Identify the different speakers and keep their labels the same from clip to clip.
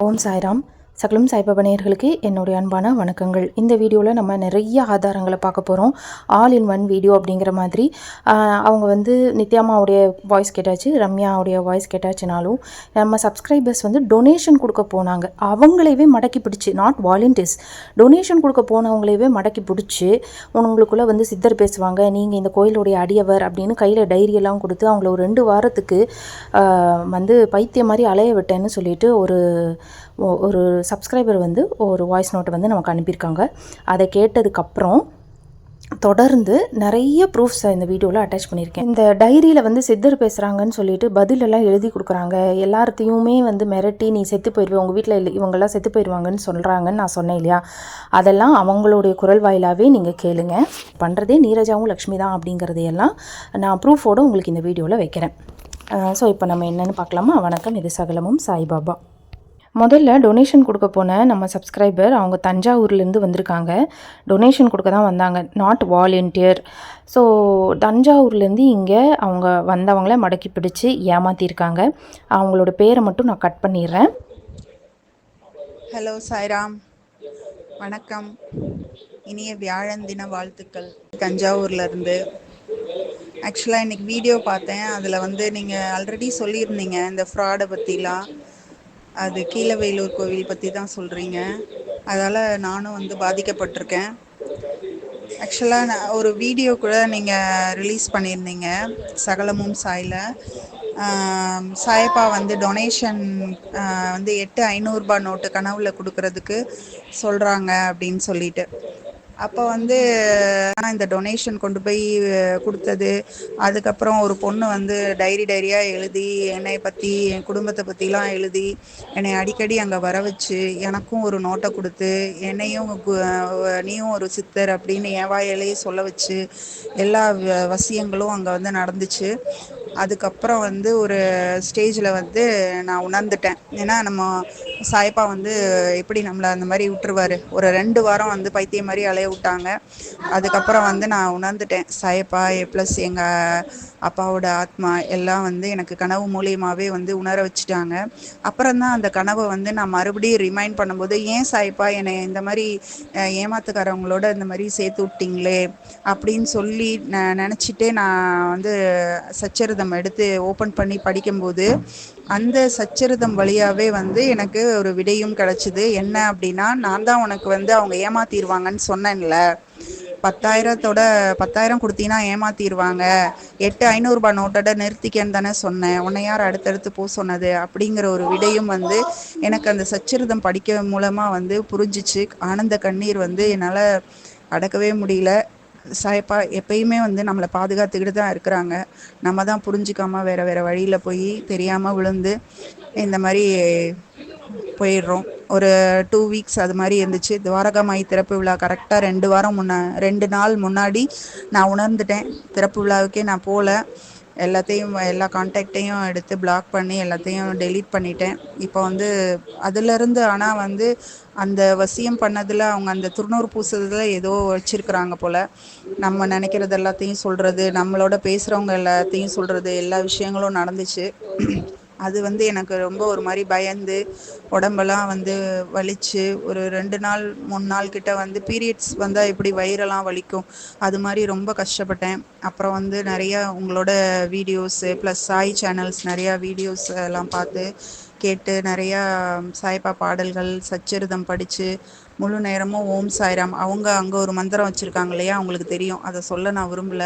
Speaker 1: ஓம் சாய்ராம் சகலம் சாய்பாபா நேயர்களுக்கு என்னுடைய அன்பான வணக்கங்கள். இந்த வீடியோவில் நம்ம நிறைய ஆதாரங்களை பார்க்க போகிறோம் ஆல் இன் ஒன் வீடியோ அப்படிங்கிற மாதிரி. அவங்க வந்து நித்யாமாவுடைய வாய்ஸ் கேட்டாச்சு ரம்யாவுடைய வாய்ஸ் கேட்டாச்சுனாலும் நம்ம சப்ஸ்கிரைபர்ஸ் வந்து டொனேஷன் கொடுக்க போனாங்க. அவங்களையவே மடக்கி பிடிச்சி நாட் வாலண்டியர்ஸ் டொனேஷன் கொடுக்க போனவங்களையவே மடக்கி பிடிச்சி உங்களுக்குள்ளே வந்து சித்தர் பேசுவாங்க நீங்கள் இந்த கோயிலுடைய அடியவர் அப்படின்னு கையில் டைரியெல்லாம் கொடுத்து அவங்கள ஒரு ரெண்டு வாரத்துக்கு வந்து பைத்தியம் மாதிரி அலைய விட்டேன்னு சொல்லிட்டு ஒரு ஒரு சப்ஸ்கிரைபர் வந்து ஒரு வாய்ஸ் நோட்டை வந்து நமக்கு அனுப்பியிருக்காங்க. அதை கேட்டதுக்கப்புறம் தொடர்ந்து நிறைய ப்ரூஃப்ஸ் இந்த வீடியோவில் அட்டாச் பண்ணியிருக்கேன். இந்த டைரியில் வந்து சித்தர் பேசுகிறாங்கன்னு சொல்லிட்டு பதிலெல்லாம் எழுதி கொடுக்குறாங்க. எல்லார்த்தையுமே வந்து மிரட்டி நீ செத்து போயிடுவே உங்கள் வீட்டில் இல்லை இவங்கெல்லாம் செத்து போயிடுவாங்கன்னு சொல்கிறாங்கன்னு நான் சொன்னேன் இல்லையா? அதெல்லாம் அவங்களுடைய குரல் வாயிலாகவே நீங்கள் கேளுங்க. பண்ணுறதே நீரஜாவும் லக்ஷ்மி தான் அப்படிங்கிறதையெல்லாம் நான் ப்ரூஃபோடு உங்களுக்கு இந்த வீடியோவில் வைக்கிறேன். ஸோ இப்போ நம்ம என்னென்னு பார்க்கலாமா? வணக்கம் இது சகலமும் சாய்பாபா. முதல்ல டொனேஷன் கொடுக்க போன நம்ம சப்ஸ்கிரைபர் அவங்க தஞ்சாவூர்லேருந்து வந்திருக்காங்க. டொனேஷன் கொடுக்க தான் வந்தாங்க. நாட் வாலண்டியர் ஸோ தஞ்சாவூர்லேருந்து இங்கே அவங்க வந்தவங்கள மடக்கி பிடிச்சி ஏமாற்றிருக்காங்க அவங்களோட பேரை மட்டும் நான் கட் பண்ணிடுறேன்.
Speaker 2: ஹலோ சாய்ராம். வணக்கம். இனிய வியாழன் தின வாழ்த்துக்கள். தஞ்சாவூர்லேருந்து. ஆக்சுவலாக இன்றைக்கி வீடியோ பார்த்தேன். அதில் வந்து நீங்கள் ஆல்ரெடி சொல்லியிருந்தீங்க இந்த ஃப்ராடை பற்றிலாம் அது கீழவேலூர் கோவில் பற்றி தான் சொல்கிறீங்க அதால் நானும் வந்து பாதிக்கப்பட்டிருக்கேன். ஆக்சுவலாக நான் ஒரு வீடியோ கூட நீங்கள் ரிலீஸ் பண்ணியிருந்தீங்க. சகலமும் சாயில். சாயப்பா வந்து டொனேஷன் வந்து எட்டு ஐநூறுரூபா நோட்டு கனவுல கொடுக்கறதுக்கு சொல்கிறாங்க அப்படின்னு சொல்லிட்டு. அப்போ வந்து நான் இந்த டொனேஷன் கொண்டு போய் கொடுத்தது. அதுக்கப்புறம் ஒரு பொண்ணு வந்து டைரி டைரியாக எழுதி என்னை பற்றி என் குடும்பத்தை பற்றிலாம் எழுதி என்னை அடிக்கடி அங்கே வர வச்சு எனக்கும் ஒரு நோட்டை கொடுத்து என்னையும் நீயும் ஒரு சித்தர் அப்படின்னு என் வாயிலேயே சொல்ல வச்சு எல்லா வ- வசியங்களும் அங்கே வந்து நடந்துச்சு. அதுக்கப்புறம் வந்து ஒரு ஸ்டேஜில் வந்து நான் உணர்ந்துட்டேன். ஏன்னா நம்ம சாய்ப்பா வந்து எப்படி நம்மளை அந்த மாதிரி விட்டுருவாரு? ஒரு ரெண்டு வாரம் வந்து பைத்தியம் மாதிரி அலைய விட்டாங்க. அதுக்கப்புறம் வந்து நான் உணர்ந்துட்டேன். சாயப்பா ப்ளஸ் எங்கள் அப்பாவோட ஆத்மா எல்லாம் வந்து எனக்கு கனவு மூலியமாகவே வந்து உணர வச்சுட்டாங்க. அப்புறம் தான் அந்த கனவை வந்து நான் மறுபடியும் ரிமைண்ட் பண்ணும்போது ஏன் சாய்ப்பா என்னை இந்த மாதிரி ஏமாத்துக்காரவங்களோட இந்த மாதிரி சேர்த்து விட்டிங்களே? அப்படின்னு சொல்லி நான் நினச்சிட்டே நான் வந்து சச்சரிதம் எடுத்து ஓப்பன் பண்ணி படிக்கும்போது அந்த சச்சரிதம் வழியாவே வந்து எனக்கு ஒரு விடையும் கிடைச்சிது. என்ன அப்படின்னா நான் தான் உனக்கு வந்து அவங்க ஏமாத்திடுவாங்கன்னு சொன்னேன்ல. பத்தாயிரத்தோட பத்தாயிரம் கொடுத்தீங்கன்னா ஏமாத்திடுவாங்க எட்டு ஐநூறுரூபா நோட்டோட நிறுத்திக்கன்னு தானே சொன்னேன். உன்னை யார் அடுத்தடுத்து போ சொன்னது? அப்படிங்கிற ஒரு விடையும் வந்து எனக்கு அந்த சச்சரிதம் படிக்க மூலமாக வந்து புரிஞ்சிச்சு. ஆனந்த கண்ணீர் வந்து என்னால் அடக்கவே முடியல. சாயப்பா எப்பயுமே வந்து நம்மளை பாதுகாத்துக்கிட்டு தான் இருக்கிறாங்க. நம்ம தான் புரிஞ்சிக்காம வேற வேற வழியில் போய் தெரியாமல் விழுந்து இந்த மாதிரி போயிடுறோம். ஒரு டூ வீக்ஸ் அது மாதிரி இருந்துச்சு. துவாரகாமாய் திறப்பு விழா கரெக்டாக ரெண்டு வாரம் முன்ன ரெண்டு நாள் முன்னாடி நான் உணர்ந்துட்டேன். திறப்பு விழாவுக்கே நான் போகல எல்லாத்தையும் எல்லா கான்டாக்டையும் எடுத்து பிளாக் பண்ணி எல்லாத்தையும் டெலீட் பண்ணிட்டேன். இப்போ வந்து அதுலேருந்து ஆனால் வந்து அந்த வசியம் பண்ணதில் அவங்க அந்த துருநூறு பூசதில் ஏதோ வச்சிருக்கிறாங்க போல். நம்ம நினைக்கிறது எல்லாத்தையும் சொல்கிறது நம்மளோட பேசுகிறவங்க எல்லாத்தையும் சொல்கிறது எல்லா விஷயங்களும் நடந்துச்சு. அது வந்து எனக்கு ரொம்ப ஒரு மாதிரி பயந்து உடம்பெல்லாம் வந்து வலிச்சு. ஒரு ரெண்டு நாள் மூணு நாள் கிட்ட வந்து பீரியட்ஸ் வந்தால் எப்படி வயிறெல்லாம் வலிக்கும்? அது மாதிரி ரொம்ப கஷ்டப்பட்டேன். அப்புறம் வந்து நிறைய உங்களோட வீடியோஸு ப்ளஸ் சாய் சேனல்ஸ் நிறையா வீடியோஸ் எல்லாம் பார்த்து கேட்டு நிறையா சாய்பா பாடல்கள் சச்சரிதம் படித்து முழு நேரமும் ஓம் சாய்ராம். அவங்க அங்கே ஒரு மந்திரம் வச்சுருக்காங்க இல்லையா? அவங்களுக்கு தெரியும். அதை சொல்ல நான் விரும்பல.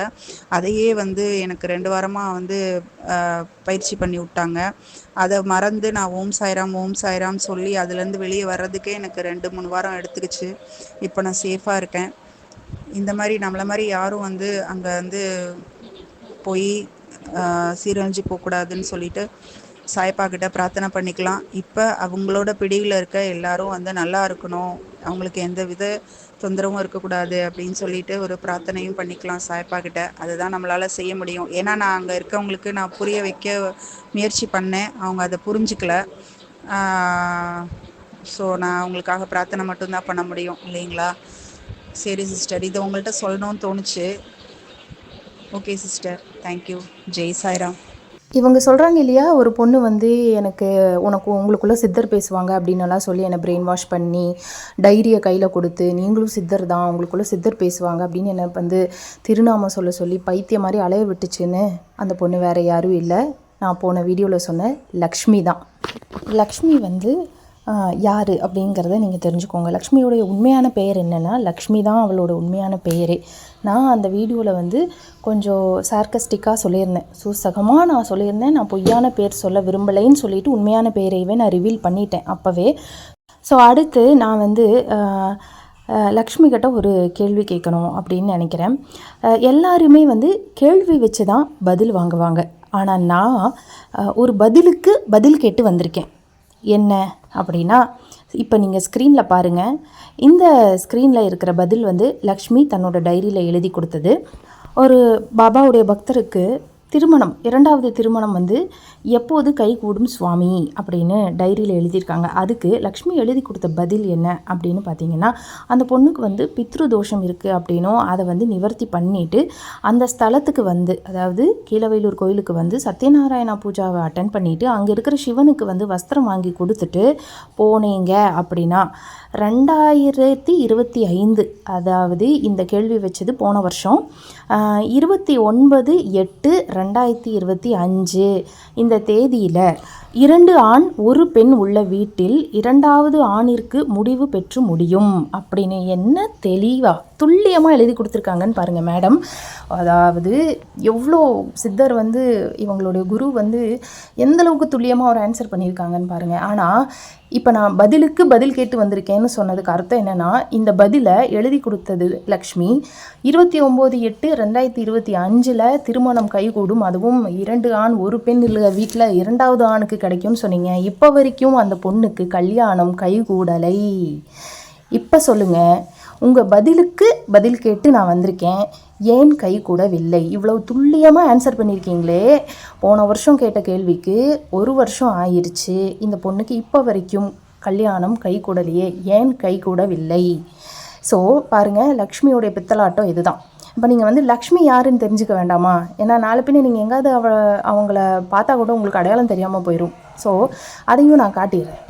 Speaker 2: அதையே வந்து எனக்கு ரெண்டு வாரமாக வந்து பயிற்சி பண்ணி விட்டாங்க. அதை மறந்து நான் ஓம் சாய்ராம் ஓம் சாய்ராம் சொல்லி அதுலேருந்து வெளியே வர்றதுக்கே எனக்கு ரெண்டு மூணு வாரம் எடுத்துக்கிச்சு. இப்போ நான் சேஃபாக இருக்கேன். இந்த மாதிரி நம்மளை மாதிரி யாரும் வந்து அங்கே வந்து போய் சீரழிஞ்சு போகக்கூடாதுன்னு சொல்லிட்டு சாய்ப்பா கிட்ட பிரார்த்தனை பண்ணிக்கலாம். இப்போ அவங்களோட பிடியில் இருக்க எல்லாரும் வந்து நல்லா இருக்கணும். அவங்களுக்கு எந்த வித தொந்தரவும் இருக்கக்கூடாது அப்படின்னு சொல்லிட்டு ஒரு பிரார்த்தனையும் பண்ணிக்கலாம் சாய்ப்பா கிட்ட. அதுதான் நம்மளால் செய்ய முடியும். ஏன்னா நான் அங்கே இருக்கவங்களுக்கு நான் புரிய வைக்க முயற்சி பண்ணேன். அவங்க அதை புரிஞ்சுக்கல. ஸோ நான் அவங்களுக்காக பிரார்த்தனை மட்டும்தான் பண்ண முடியும். இல்லைங்களா? சரி சிஸ்டர். இதை உங்கள்கிட்ட சொல்லணும்னு தோணுச்சு. Okay sister. Thank you Jai Sairam.
Speaker 1: இவங்க சொல்கிறாங்க இல்லையா ஒரு பொண்ணு வந்து எனக்கு உனக்கு உங்களுக்குள்ளே சித்தர் பேசுவாங்க அப்படின்னலாம் சொல்லி என்னை பிரெயின் வாஷ் பண்ணி டைரியை கையில் கொடுத்து நீங்களும் சித்தர் தான் உங்களுக்குள்ளே சித்தர் பேசுவாங்க அப்படின்னு என்னை வந்து திருநாமம் சொல்ல சொல்லி பைத்தியம் மாதிரி அலைய விட்டுச்சுன்னு அந்த பொண்ணு வேறு யாரும் இல்லை. நான் போன வீடியோவில் சொன்ன லக்ஷ்மி தான். லக்ஷ்மி வந்து யார் அப்படிங்கிறத நீங்கள் தெரிஞ்சுக்கோங்க. லக்ஷ்மியோடைய உண்மையான பெயர் என்னென்னா லக்ஷ்மி தான் அவளோட உண்மையான பெயரே. நான் அந்த வீடியோவில் வந்து கொஞ்சம் சார்கஸ்டிக்காக சொல்லியிருந்தேன். சூசகமாக நான் சொல்லியிருந்தேன். நான் பொய்யான பேர் சொல்ல விரும்பலைன்னு சொல்லிட்டு உண்மையான பெயரையவே நான் ரிவீல் பண்ணிட்டேன் அப்போவே. ஸோ அடுத்து நான் வந்து லக்ஷ்மி கிட்ட ஒரு கேள்வி கேட்கணும் அப்படின்னு நினைக்கிறேன். எல்லாருமே வந்து கேள்வி வச்சு தான் பதில் வாங்குவாங்க. ஆனால் நான் ஒரு பதிலுக்கு பதில் கேட்டு வந்திருக்கேன். என்ன? அப்படின்னா இப்போ நீங்கள் ஸ்க்ரீனில் பாருங்கள் இந்த ஸ்க்ரீனில் இருக்கிற பதில் வந்து லக்ஷ்மி தன்னோட டைரியில் எழுதி கொடுத்தது. ஒரு பாபாவுடைய பக்தருக்கு திருமணம் இரண்டாவது திருமணம் வந்து எப்போது கைகூடும் சுவாமி அப்படின்னு டைரியில் எழுதியிருக்காங்க. அதுக்கு லக்ஷ்மி எழுதி கொடுத்த பதில் என்ன அப்படின்னு பார்த்தீங்கன்னா அந்த பொண்ணுக்கு வந்து பித்ரு தோஷம் இருக்குது அப்படின்னும் அதை வந்து நிவர்த்தி பண்ணிட்டு அந்த ஸ்தலத்துக்கு வந்து அதாவது கீழவேலூர் கோயிலுக்கு வந்து சத்யநாராயணா பூஜாவை அட்டன் பண்ணிட்டு அங்கே இருக்கிற சிவனுக்கு வந்து வஸ்திரம் வாங்கி கொடுத்துட்டு போனீங்க அப்படின்னா ரெண்டாயிரத்தி இருபத்தி ஐந்து அதாவது இந்த கேள்வி வச்சது போன வருஷம் இருபத்தி ஒன்பது எட்டு ரெண்டாயிரத்தி இருபத்தி அஞ்சு இந்த தேதியில் இரண்டு ஆண் ஒரு பெண் உள்ள வீட்டில் இரண்டாவது ஆணிற்கு முடிவு பெற்று முடியும். அப்படின்னு என்ன தெளிவாக துல்லியமாக எழுதி கொடுத்துருக்காங்கன்னு பாருங்கள் மேடம். அதாவது எவ்வளோ சித்தர் வந்து இவங்களுடைய குரு வந்து எந்தளவுக்கு துல்லியமாக ஒரு ஆன்சர் பண்ணியிருக்காங்கன்னு பாருங்கள் ஆனால் இப்போ நான் பதிலுக்கு பதில் கேட்டு வந்திருக்கேன்னு சொன்னதுக்கு அர்த்தம் என்னென்னா இந்த பதிலை எழுதி கொடுத்தது லக்ஷ்மி. இருபத்தி ஒம்பது எட்டு ரெண்டாயிரத்தி இருபத்தி அஞ்சில் திருமணம் கைகூடும். அதுவும் இரண்டு ஆண் ஒரு பெண் இல்லை வீட்டில் இரண்டாவது ஆணுக்கு கிடைக்கும்னு சொன்னீங்க. இப்போ வரைக்கும் அந்த பொண்ணுக்கு கல்யாணம் கைகூடலை. இப்போ சொல்லுங்கள் உங்கள் பதிலுக்கு பதில் கேட்டு நான் வந்திருக்கேன். ஏன் கை கூடவில்லை? இவ்வளவு துல்லியமாக ஆன்சர் பண்ணியிருக்கீங்களே போன வருஷம் கேட்ட கேள்விக்கு ஒரு வருஷம் ஆயிடுச்சு இந்த பொண்ணுக்கு இப்போ வரைக்கும் கல்யாணம் கை கூடலையே. ஏன் கை கூடவில்லை? ஸோ பாருங்கள் லக்ஷ்மியோடைய பித்தலாட்டம் இதுதான். இப்போ நீங்கள் வந்து லக்ஷ்மி யாருன்னு தெரிஞ்சுக்க வேண்டாமா? ஏன்னா நாலு பின்ன நீங்கள் எங்காவது அவ அவங்கள பார்த்தா கூட உங்களுக்கு அடையாளம் தெரியாமல் போயிடும் ஸோ அதையும் நான் காட்டிடுறேன்.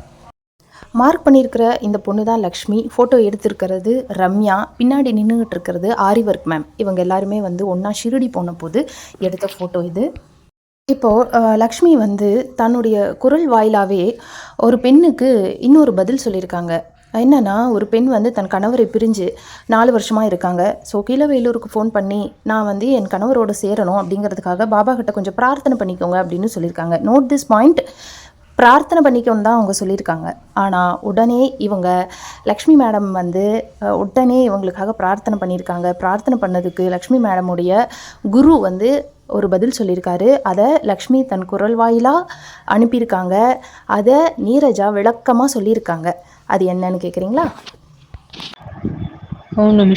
Speaker 1: மார்க் பண்ணியிருக்கிற இந்த பொண்ணு தான் லக்ஷ்மி. ஃபோட்டோ எடுத்திருக்கிறது ரம்யா. பின்னாடி நின்றுகிட்டு இருக்கிறது ஆரி ஒர்க் மேம் இவங்க எல்லாருமே வந்து ஒன்றா ஷிரடி போன போது எடுத்த ஃபோட்டோ இது. இப்போது லக்ஷ்மி வந்து தன்னுடைய குரல் வாயிலாகவே ஒரு பெண்ணுக்கு இன்னொரு பதில் சொல்லியிருக்காங்க. என்னன்னா ஒரு பெண் வந்து தன் கணவரை பிரிஞ்சு நாலு வருஷமாக இருக்காங்க. ஸோ கீழவேலூருக்கு ஃபோன் பண்ணி நான் வந்து என் கணவரோடு சேரணும் அப்படிங்கிறதுக்காக பாபா கிட்ட கொஞ்சம் பிரார்த்தனை பண்ணிக்கோங்க அப்படின்னு சொல்லியிருக்காங்க. நோட் திஸ் பாயிண்ட் பிரார்த்தனை பண்ணிக்கோன்னு தான் அவங்க சொல்லியிருக்காங்க. ஆனால் உடனே இவங்க லக்ஷ்மி மேடம் வந்து உடனே இவங்களுக்காக பிரார்த்தனை பண்ணியிருக்காங்க. பிரார்த்தனை பண்ணதுக்கு லக்ஷ்மி மேடமுடைய குரு வந்து ஒரு பதில் சொல்லியிருக்காரு. அதை லக்ஷ்மி தன் குரல் வாயிலாக அனுப்பியிருக்காங்க. அதை நீரஜா விளக்கமாக சொல்லியிருக்காங்க. அது என்னன்னு கேட்குறீங்களா
Speaker 3: ஓம் நம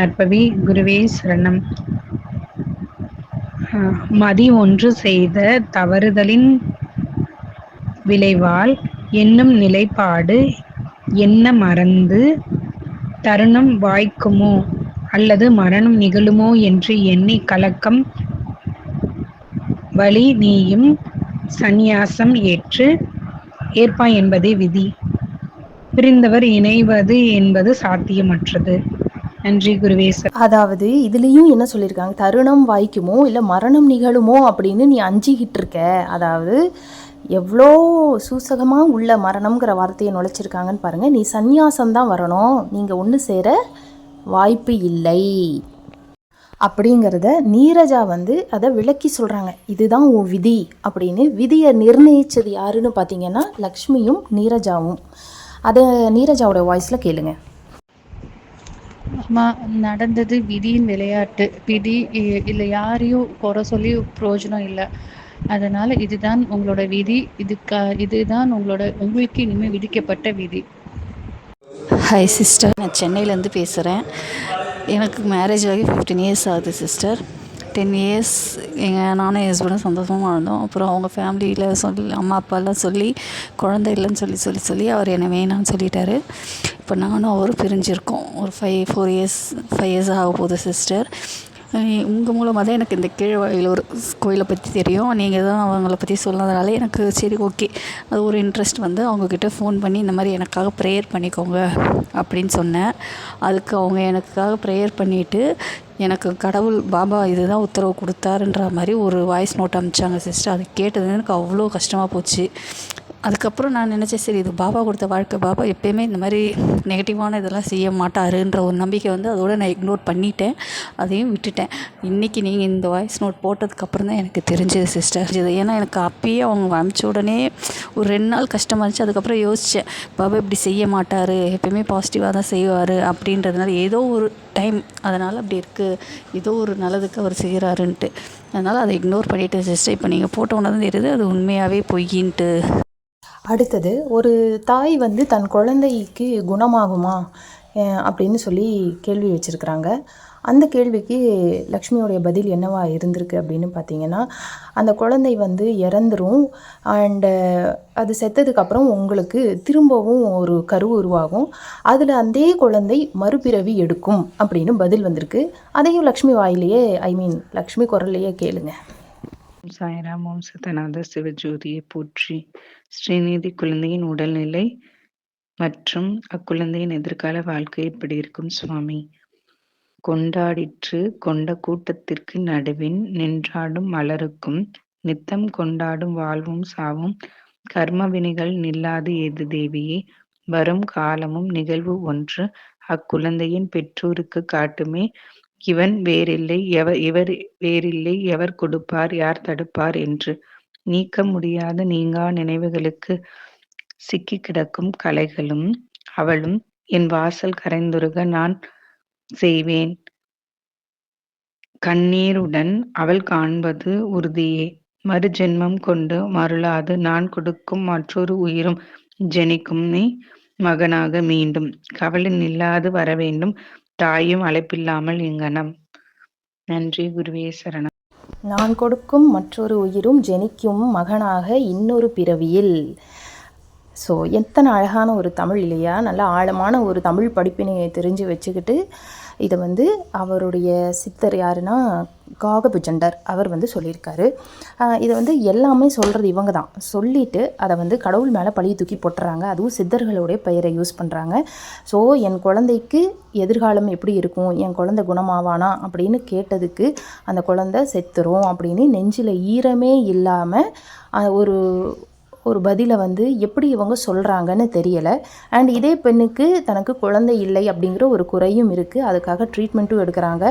Speaker 3: நற்பவி. குருவே சரணம். மதி ஒன்று செய்த தவறுதலின் விளைவால் என்னும் நிலைப்பாடு என்ன மறந்து தருணம் வாய்க்குமோ அல்லது மரணம் நிகழுமோ என்று எண்ணி கலக்கம் வழி நீயும் சந்நியாசம் ஏற்று ஏற்பாய் என்பதே விதி. பிரிந்தவர் இணைவது என்பது சாத்தியமற்றது. நன்றி குருவே
Speaker 1: அதாவது இதுலேயும் என்ன சொல்லியிருக்காங்க? தருணம் வாய்க்குமோ இல்லை மரணம் நிகழுமோ அப்படின்னு நீ அஞ்சிக்கிட்டு இருக்க. அதாவது எவ்வளோ சூசகமாக உள்ள மரணம்ங்கிற வார்த்தையை நுழைச்சிருக்காங்கன்னு பாருங்கள் நீ சந்நியாசம் தான் வரணும். நீங்கள் ஒன்று சேர வாய்ப்பு இல்லை. அப்படிங்கிறத நீரஜா வந்து அதை விளக்கி சொல்கிறாங்க இதுதான் உன் விதி அப்படின்னு. விதியை நிர்ணயித்தது யாருன்னு பார்த்தீங்கன்னா லக்ஷ்மியும் நீரஜாவும். அதை நீரஜாவோட வாய்ஸில் கேளுங்க.
Speaker 4: ஆமாம் நடந்தது விதியின் விளையாட்டு. விதி இல்லை யாரையும் குறை சொல்லி பிரயோஜனம் இல்லை. அதனால இதுதான் உங்களோட விதி. இதுக்கா இதுதான் உங்களோட உங்களுக்கு இனிமேல் விதிக்கப்பட்ட விதி.
Speaker 5: ஹாய் சிஸ்டர் நான் சென்னையிலேருந்து பேசுகிறேன் எனக்கு மேரேஜ் ஆகி ஃபிஃப்டீன் இயர்ஸ் ஆகுது சிஸ்டர் டென் இயர்ஸ் எங்கள் நானும் ஹஸ்பண்டும் சந்தோஷமாக வாழ்ந்தோம். அப்புறம் அவங்க ஃபேமிலியில் சொல்லி அம்மா அப்பாலாம் சொல்லி குழந்தை இல்லைன்னு சொல்லி சொல்லி சொல்லி அவர் என்னை வேணாம்னு சொல்லிட்டாரு. இப்போ நானும் அவரும் பிரிஞ்சிருக்கோம். ஒரு five four years five years ஆக போகுது சிஸ்டர் உங்கள் மூலமாக தான் எனக்கு இந்த கீழ்வாயிலூர் கோயிலை பற்றி தெரியும். நீங்கள் தான் அவங்கள பற்றி சொன்னதுனால எனக்கு சரி ஓகே. அது ஒரு இன்ட்ரெஸ்ட் வந்து அவங்கக்கிட்ட ஃபோன் பண்ணி இந்த மாதிரி எனக்காக ப்ரேயர் பண்ணிக்கோங்க அப்படின்னு சொன்னேன். அதுக்கு அவங்க எனக்காக ப்ரேயர் பண்ணிவிட்டு எனக்கு கடவுள் பாபா இதுதான் உத்தரவு கொடுத்தாருன்ற மாதிரி ஒரு வாய்ஸ் நோட் அனுப்பிச்சாங்க சிஸ்டர் அது கேட்டது எனக்கு அவ்வளோ கஷ்டமாக போச்சு. அதுக்கப்புறம் நான் நினச்சேன் சரி இது பாபா கொடுத்த வாழ்க்கை பாபா எப்பயுமே இந்த மாதிரி நெகட்டிவான இதெல்லாம் செய்ய மாட்டாருன்ற ஒரு நம்பிக்கை வந்து அதோட நான் இக்னோர் பண்ணிட்டேன் அதையும் விட்டுட்டேன். இன்றைக்கி நீங்கள் இந்த வாய்ஸ் நோட் போட்டதுக்கப்புறம் தான் எனக்கு தெரிஞ்சது சிஸ்டர் இது ஏன்னா எனக்கு அப்பயே அவங்க அனுப்பிச்ச உடனே ஒரு ரெண்டு நாள் கஷ்டமாக இருந்துச்சு. அதுக்கப்புறம் யோசித்தேன் பாபா இப்படி செய்ய மாட்டார் எப்பயுமே பாசிட்டிவாக தான் செய்வார் அப்படின்றதுனால ஏதோ ஒரு டைம் அதனால் அப்படி இருக்குது ஏதோ ஒரு நல்லதுக்கு அவர் செய்கிறாருன்ட்டு அதனால் அதை இக்னோர் பண்ணிவிட்டேன் சிஸ்டர் இப்போ நீங்கள் போட்ட உடனே தான் தெரியுது அது உண்மையாகவே பொய்யின்ட்டு.
Speaker 1: அடுத்தது ஒரு தாய் வந்து தன் குழந்தைக்கு குணமாகுமா அப்படின்னு சொல்லி கேள்வி வச்சுருக்குறாங்க. அந்த கேள்விக்கு லக்ஷ்மியோடைய பதில் என்னவா இருந்திருக்கு அப்படின்னு பார்த்தீங்கன்னா அந்த குழந்தை வந்து இறந்துரும் அண்டு அது செத்ததுக்கப்புறம் உங்களுக்கு திரும்பவும் ஒரு கரு உருவாகும். அதில் அதே குழந்தை மறுபிறவி எடுக்கும் அப்படின்னு பதில் வந்திருக்கு. அதையும் லக்ஷ்மி வாயிலேயே ஐ மீன் லக்ஷ்மி குரல்லையே கேளுங்க.
Speaker 6: சாய்ராம் ஓம் சத்தநாத சிவஜோதியை போற்றி ஸ்ரீநிதி குழந்தையின் உடல்நிலை மற்றும் அக்குழந்தையின் எதிர்கால வாழ்க்கை எப்படி இருக்கும் சுவாமி? கொண்டாடிற்று கொண்ட கூட்டத்திற்கு நடுவின் நின்றாடும் மலருக்கும் நித்தம் கொண்டாடும் வாழ்வும் சாவும் கர்ம வினைகள் நில்லாது ஏது தேவியே? வரும் காலமும் நிகழ்வு ஒன்று அக்குழந்தையின் பெற்றோருக்கு காட்டுமே. இவன் வேறில்லை எவர் இவர் வேறில்லை எவர் கொடுப்பார் யார் தடுப்பார் என்று. நீக்க முடியாத நீங்கா நினைவுகளுக்கு சிக்கி கிடக்கும் கலைகளும் அவளும் என் வாசல் கரைந்துருக நான் செய்வேன். கண்ணீருடன் அவள் காண்பது உறுதியே. மறுஜென்மம் கொண்டு மருளாது நான் கொடுக்கும் மற்றொரு உயிரும் ஜெனிக்கும் நீ மகனாக மீண்டும். கவலை இல்லாது வர வேண்டும் தாயும் அழைப்பில்லாமல் இங்கனம் நன்றி குருவே சரணம்.
Speaker 1: நான் கொடுக்கும் மற்றொரு உயிரும் ஜெனிக்கும் மகனாக இன்னொரு பிறவியில். ஸோ எத்தனை அழகான ஒரு தமிழ் இல்லையா? நல்ல ஆழமான ஒரு தமிழ் படிப்பினையை தெரிஞ்சு வச்சுக்கிட்டு இதை வந்து அவருடைய சித்தர் யாருன்னா காகபுஜண்டர் அவர் வந்து சொல்லியிருக்காரு. இதை வந்து எல்லாமே சொல்கிறது இவங்க தான். சொல்லிவிட்டு அதை வந்து கடவுள் மேலே பழியை தூக்கி போட்டுறாங்க. அதுவும் சித்தர்களுடைய பெயரை யூஸ் பண்ணுறாங்க ஸோ என் குழந்தைக்கு எதிர்காலம் எப்படி இருக்கும்? என் குழந்தை குணமாவானா? அப்படின்னு கேட்டதுக்கு அந்த குழந்தை செத்துரும் அப்படின்னு நெஞ்சில் ஈரமே இல்லாமல் ஒரு ஒரு பதிலை வந்து எப்படி இவங்க சொல்கிறாங்கன்னு தெரியலை. அண்ட் இதே பெண்ணுக்கு தனக்கு குழந்தை இல்லை அப்படிங்கிற ஒரு குறையும் இருக்குது அதுக்காக ட்ரீட்மெண்ட்டும் எடுக்கிறாங்க.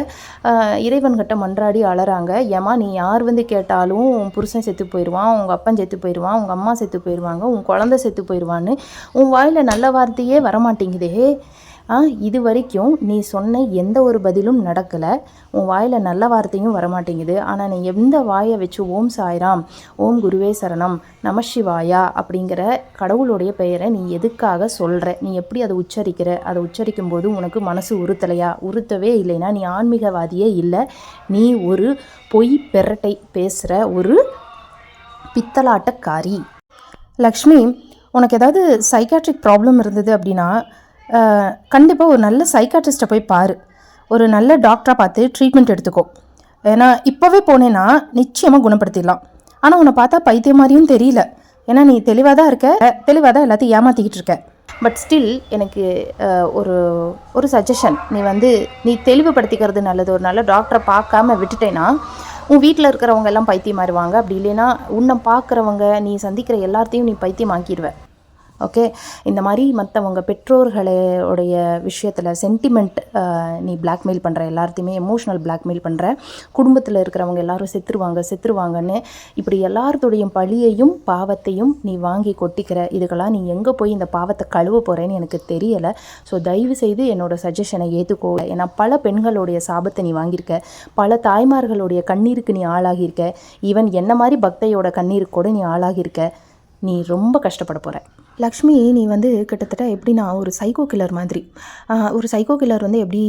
Speaker 1: இறைவன்கிட்ட மன்றாடி அழறாங்க ஏமா நீ யார் வந்து கேட்டாலும் உன் புருஷன் செத்து போயிடுவான் உங்கள் அப்பன் செத்து போயிடுவான் உங்கள் அம்மா செத்து போயிடுவாங்க உன் குழந்தை செத்து போயிடுவான்னு உன் வாயில் நல்ல வார்த்தையே வரமாட்டேங்குதே. இது வரைக்கும் நீ சொன்ன எந்த ஒரு பதிலும் நடக்கலை. உன் வாயில் நல்ல வார்த்தையும் வரமாட்டேங்குது. ஆனால் நீ எந்த வாயை வச்சு ஓம் சாய்ராம் ஓம் குருவே சரணம் நமசிவாயா அப்படிங்கிற கடவுளுடைய பெயரை நீ எதுக்காக சொல்கிற நீ எப்படி அதை உச்சரிக்கிற? அதை உச்சரிக்கும் போது உனக்கு மனசு உறுத்தலையா? உறுத்தவே இல்லைன்னா நீ ஆன்மீகவாதியே இல்லை. நீ ஒரு பொய் பெரட்டை பேசுகிற ஒரு பித்தலாட்டக்காரி. லக்ஷ்மி உனக்கு ஏதாவது சைக்காட்ரிக் ப்ராப்ளம் இருந்தது அப்படின்னா கண்டிப்பாக ஒரு நல்ல சைக்காட்ரிஸ்ட்டை போய் பாரு. ஒரு நல்ல டாக்டராக பார்த்து ட்ரீட்மெண்ட் எடுத்துக்கோ. ஏன்னா இப்போவே போனேன்னா நிச்சயமாக குணப்படுத்திடலாம். ஆனால் உன்னை பார்த்தா பைத்தியம் மாதிரியும் தெரியல. ஏன்னா நீ தெளிவாக தான் இருக்க. தெளிவாக தான் எல்லாத்தையும் ஏமாற்றிக்கிட்டு இருக்க. பட் ஸ்டில் எனக்கு ஒரு ஒரு சஜஷன் நீ வந்து நீ தெளிவுபடுத்திக்கிறது நல்லது. ஒரு நல்ல டாக்டரை பார்க்காம விட்டுட்டேன்னா உன் வீட்டில் இருக்கிறவங்க எல்லாம் பைத்தியம் மாறுவாங்க அப்படி இல்லைன்னா உன்னை பார்க்குறவங்க நீ சந்திக்கிற எல்லாத்தையும் நீ பைத்தியம் ஆக்கிடுவேன் ஓகே இந்த மாதிரி மற்றவங்க பெற்றோர்களோடைய விஷயத்தில் சென்டிமெண்ட் நீ பிளாக்மெயில் பண்ணுற எல்லாத்தையுமே எமோஷ்னல் பிளாக்மெயில் பண்ணுற குடும்பத்தில் இருக்கிறவங்க எல்லாரும் செத்துருவாங்க செத்துருவாங்கன்னு இப்படி எல்லார்த்துடைய பழியையும் பாவத்தையும் நீ வாங்கி கொட்டிக்கிற இதுக்கெல்லாம் நீ எங்கே போய் இந்த பாவத்தை கழுவ போகிறேன்னு எனக்கு தெரியலை. ஸோ தயவு செய்து என்னோட சஜஷனை ஏற்றுக்கோ ஏன்னா பல பெண்களுடைய சாபத்தை நீ வாங்கியிருக்க. பல தாய்மார்களுடைய கண்ணீருக்கு நீ ஆளாகியிருக்க. ஈவன் என்ன மாதிரி பக்தையோட கண்ணீருக்கு கூட நீ ஆளாகியிருக்க. நீ ரொம்ப கஷ்டப்பட போகிற லக்ஷ்மி நீ வந்து கிட்டத்தட்ட எப்படின்னா ஒரு சைக்கோ கில்லர் மாதிரி. ஒரு சைக்கோ கில்லர் வந்து எப்படி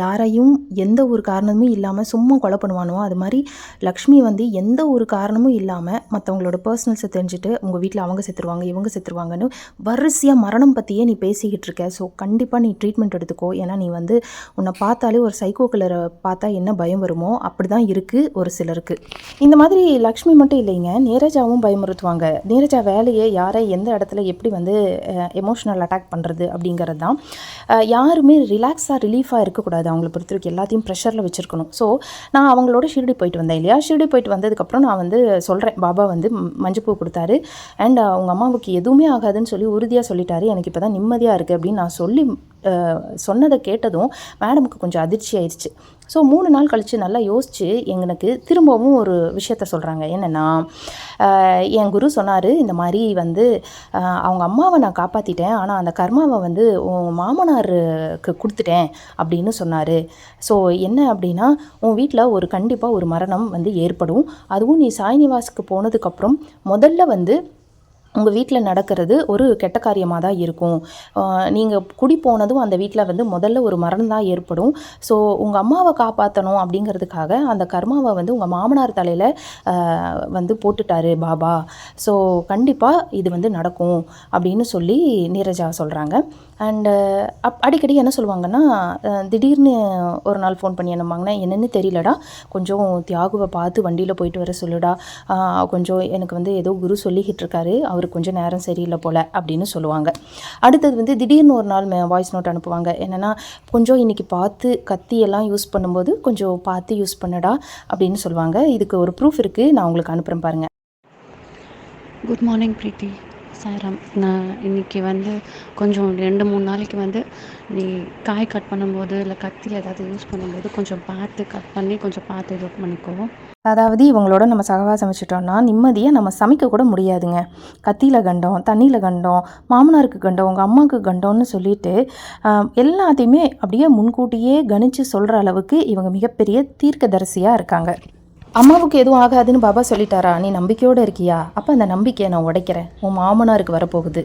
Speaker 1: யாரையும் எந்த ஒரு காரணமும் இல்லாமல் சும்மா கொலை பண்ணுவானோ அது மாதிரி லக்ஷ்மி வந்து எந்த ஒரு காரணமும் இல்லாமல் மற்றவங்களோட பர்சனல்ஸை தெரிஞ்சுட்டு உங்கள் வீட்டில் அவங்க செத்துருவாங்க இவங்க செத்துருவாங்கன்னு வரிசையாக மரணம் பற்றியே நீ பேசிக்கிட்டு இருக்க. ஸோ கண்டிப்பாக நீ ட்ரீட்மெண்ட் எடுத்துக்கோ. ஏன்னா நீ வந்து உன்னை பார்த்தாலே ஒரு சைக்கோ கில்லரை பார்த்தா என்ன பயம் வருமோ அப்படி தான் இருக்குது ஒரு சிலருக்கு. இந்த மாதிரி லக்ஷ்மி மட்டும் இல்லைங்க நேரஜாவும் பயமுறுத்துவாங்க. நேரஜா வேலையை யாரை எந்த இடத்துல எப்படி வந்து எமோஷனல் அட்டாக் பண்ணுறது அப்படிங்கிறது தான் யாருமே ரிலாக்ஸாக ரிலீஃபாக இருக்கக்கூடாது. அவங்கள பொறுத்த வரைக்கும் எல்லாத்தையும் ப்ரெஷரில் வச்சுருக்கணும். ஸோ நான் அவங்களோட ஷிரடி போயிட்டு வந்தேன் இல்லையா? ஷிரடி போயிட்டு வந்ததுக்கப்புறம் நான் வந்து சொல்கிறேன் பாபா வந்து மஞ்சப்பூ கொடுத்தாரு. அண்ட் அவங்க அம்மாவுக்கு எதுவுமே ஆகாதுன்னு சொல்லி உறுதியாக சொல்லிட்டாரு. எனக்கு இப்போ தான் நிம்மதியாக இருக்குது அப்படின்னு நான் சொல்லி சொன்னதை கேட்டதும் மேடமுக்கு கொஞ்சம் அதிர்ச்சி ஆயிடுச்சு ஸோ மூணு நாள் கழித்து நல்லா யோசித்து எனக்கு திரும்பவும் ஒரு விஷயத்த சொல்கிறாங்க என்னென்னா என் குரு சொன்னார் இந்த மாதிரி வந்து அவங்க அம்மாவை நான் காப்பாற்றிட்டேன் ஆனால் அந்த கர்மாவை வந்து உன் மாமனாருக்கு கொடுத்துட்டேன் அப்படின்னு சொன்னார். ஸோ என்ன அப்படின்னா உன் வீட்டில் ஒரு கண்டிப்பாக ஒரு மரணம் வந்து ஏற்படும். அதுவும் நீ சாய்நிவாஸுக்கு போனதுக்கப்புறம் முதல்ல வந்து உங்கள் வீட்டில் நடக்கிறது ஒரு கெட்ட காரியமாக தான் இருக்கும் நீங்கள் குடி போனதும் அந்த வீட்டில் வந்து முதல்ல ஒரு மரணம் தான் ஏற்படும். ஸோ உங்கள் அம்மாவை காப்பாற்றணும் அப்படிங்கிறதுக்காக அந்த கர்மாவை வந்து உங்கள் மாமனார் தலையில் வந்து போட்டுட்டாரு பாபா. ஸோ கண்டிப்பாக இது வந்து நடக்கும் அப்படின்னு சொல்லி நீரஜா சொல்கிறாங்க அண்டு uh, அப் அடிக்கடி என்ன சொல்லுவாங்கன்னா திடீர்னு ஒரு நாள் ஃபோன் பண்ணி என்னம்பாங்கன்னா என்னென்னு தெரியலடா கொஞ்சம் தியாகுவை பார்த்து வண்டியில் போயிட்டு வர சொல்லுடா கொஞ்சம் எனக்கு வந்து ஏதோ குரு சொல்லிக்கிட்டு இருக்காரு அவருக்கு கொஞ்சம் நேரம் சரியில்லை போல் அப்படின்னு சொல்லுவாங்க. அடுத்தது வந்து திடீர்னு ஒரு நாள் வாய்ஸ் நோட் அனுப்புவாங்க. என்னென்னா கொஞ்சம் இன்றைக்கி பார்த்து கத்தி எல்லாம் யூஸ் பண்ணும்போது கொஞ்சம் பார்த்து யூஸ் பண்ணுடா அப்படின்னு சொல்லுவாங்க. இதுக்கு ஒரு ப்ரூஃப் இருக்குது நான் உங்களுக்கு அனுப்புகிறேன் பாருங்கள்
Speaker 4: குட் மார்னிங் பிரீத்தி சாரம் நான் இன்னைக்கு வந்து கொஞ்சம் ரெண்டு மூணு நாளைக்கு வந்து நீ காய் கட் பண்ணும்போது இல்லை கத்தியில் ஏதாவது யூஸ் பண்ணும்போது கொஞ்சம் பார்த்து கட் பண்ணி கொஞ்சம் பார்த்து இது பண்ணிக்கோ.
Speaker 1: அதாவது இவங்களோட நம்ம சகவாசம் வச்சுட்டோம்னா நிம்மதியாக நம்ம சமைக்க கூட முடியாதுங்க. கத்தியில் கண்டம் தண்ணியில் கண்டம் மாமனாருக்கு கண்டம் உங்கள் அம்மாவுக்கு கண்டம்னு சொல்லிட்டு எல்லாத்தையுமே அப்படியே முன்கூட்டியே கணிச்சு சொல்கிற அளவுக்கு இவங்க மிகப்பெரிய தீர்க்கதரிசியாக இருக்காங்க. அம்மாவுக்கு எதுவும் ஆகாதுன்னு பாபா சொல்லிட்டாரா? நீ நம்பிக்கையோடு இருக்கியா? அப்போ அந்த நம்பிக்கையை நான் உடைக்கிறேன். உன் மாமனாருக்கு வரப்போகுது.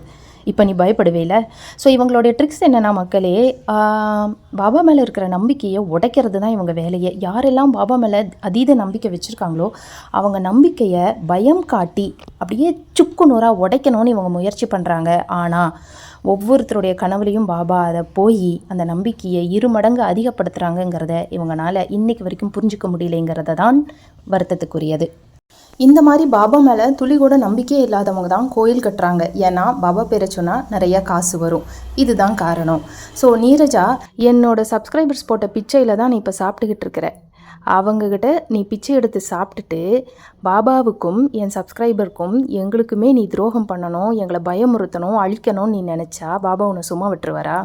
Speaker 1: இப்போ நீ பயப்படுவே இல்லை? ஸோ இவங்களுடைய ட்ரிக்ஸ் என்னென்னா மக்களே பாபா மேலே இருக்கிற நம்பிக்கையை உடைக்கிறது தான் இவங்க வேலையை. யாரெல்லாம் பாபா மேலே அதீத நம்பிக்கை வச்சுருக்காங்களோ அவங்க நம்பிக்கையை பயம் காட்டி அப்படியே சுக்கு நூறாக உடைக்கணும்னு இவங்க முயற்சி பண்ணுறாங்க ஆனால் ஒவ்வொருத்தருடைய கனவுலையும் பாபா அதை போய் அந்த நம்பிக்கையை இரு மடங்கு அதிகப்படுத்துகிறாங்கங்கிறத இவங்களால இன்னைக்கு வரைக்கும் புரிஞ்சுக்க முடியலைங்கிறத தான் வருத்தத்துக்குரியது. இந்த மாதிரி பாபா மேலே துளி கூட நம்பிக்கையே இல்லாதவங்க தான் கோயில் கட்டுறாங்க. ஏன்னா பாபா பேரை சொன்னால் நிறைய காசு வரும். இதுதான் காரணம். ஸோ நீரஜா என்னோட சப்ஸ்கிரைபர்ஸ் போட்ட பிச்சையில் தான் நீ இப்போ சாப்பிட்டுக்கிட்டு இருக்கிற. அவங்கக்கிட்ட நீ பிச்சை எடுத்து சாப்பிட்டுட்டு பாபாவுக்கும் என் சப்ஸ்கிரைபருக்கும் எங்களுக்குமே நீ துரோகம் பண்ணணும் எங்களை பயமுறுத்தணும் அழிக்கணும்னு நீ நினச்சா பாபா உன்னை சும்மா விட்டுருவாரா?